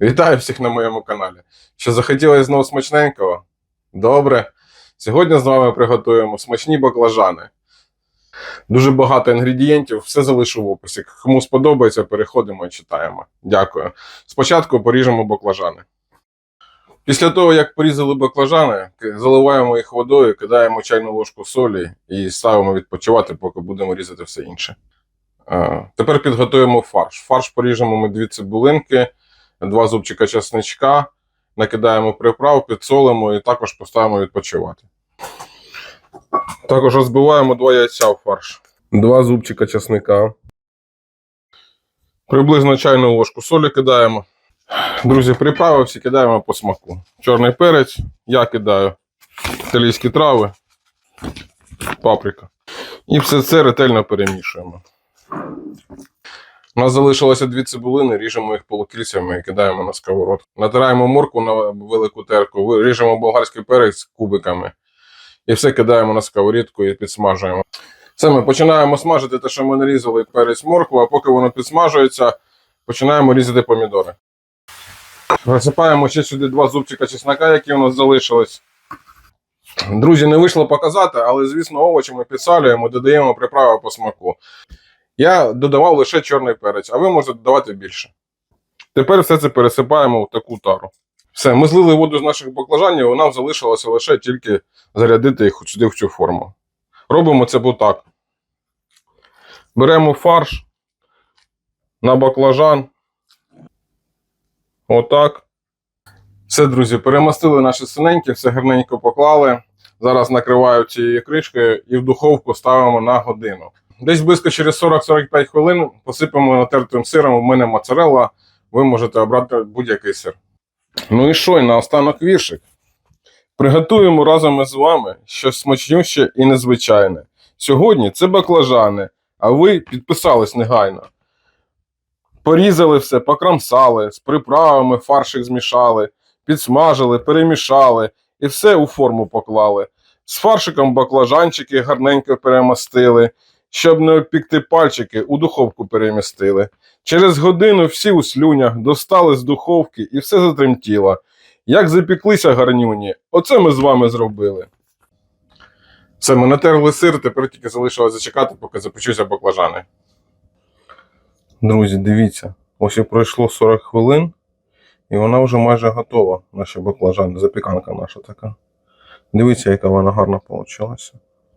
Вітаю всіх на моєму каналі. Що захотілося знову смачненького? Добре. Сьогодні з вами приготуємо смачні баклажани. Дуже багато інгредієнтів, все залишу в описі. Кому сподобається, переходимо і читаємо. Дякую. Спочатку поріжемо баклажани. Після того, як порізали баклажани, заливаємо їх водою, кидаємо чайну ложку солі і ставимо відпочивати, поки будемо різати все інше. Тепер підготуємо фарш. Фарш поріжемо ми дві цибулинки, два зубчика чесничка, накидаємо приправ, підсолимо і також поставимо відпочивати. Також розбиваємо два яйця в фарш. Два зубчика чесника. Приблизно чайну ложку солі кидаємо. Друзі, приправи всі кидаємо по смаку. Чорний перець, я кидаю італійські трави, паприка. І все це ретельно перемішуємо. У нас залишилося дві цибулини, ріжемо їх полукільцями і кидаємо на сковородку. Натираємо морку на велику терку, ріжемо болгарський перець кубиками. І все кидаємо на сковорідку і підсмажуємо. Це ми починаємо смажити те, що ми нарізали перець моркву, а поки воно підсмажується, починаємо різати помідори. Висипаємо ще сюди два зубчика чеснока, які у нас залишились. Друзі, не вийшло показати, але, звісно, овочі ми підсалюємо, додаємо приправи по смаку. Я додавав лише чорний перець, а ви можете додавати більше. Тепер все це пересипаємо в таку тару. Все, ми злили воду з наших баклажанів, і нам залишилося лише тільки зарядити їх сюди в цю форму. Робимо це отак. Беремо фарш на баклажан. Отак. Все, друзі, перемастили наші синенькі, все гарненько поклали. Зараз накриваю цією кришкою і в духовку ставимо на годину. Десь близько через 40-45 хвилин посипемо натертим сиром. У мене моцарелла. Ви можете обрати будь-який сир. Ну і що, і наостанок віршик. Приготуємо разом із вами щось смачнюще і незвичайне. Сьогодні це баклажани, а ви підписались негайно. Порізали все, покрамсали, з приправами фаршик змішали, підсмажили, перемішали і все у форму поклали. З фаршиком баклажанчики гарненько перемастили, щоб не обпікти пальчики, у духовку перемістили. Через годину всі у слюнях достали з духовки і все затремтіло. Як запіклися гарнюні, оце ми з вами зробили. Все, ми натерли сир, тепер тільки залишилось зачекати, поки запечуться баклажани. Друзі, дивіться, ось і пройшло 40 хвилин, і вона вже майже готова, наші баклажани, запіканка наша така. Дивіться, яка вона гарна вийшла.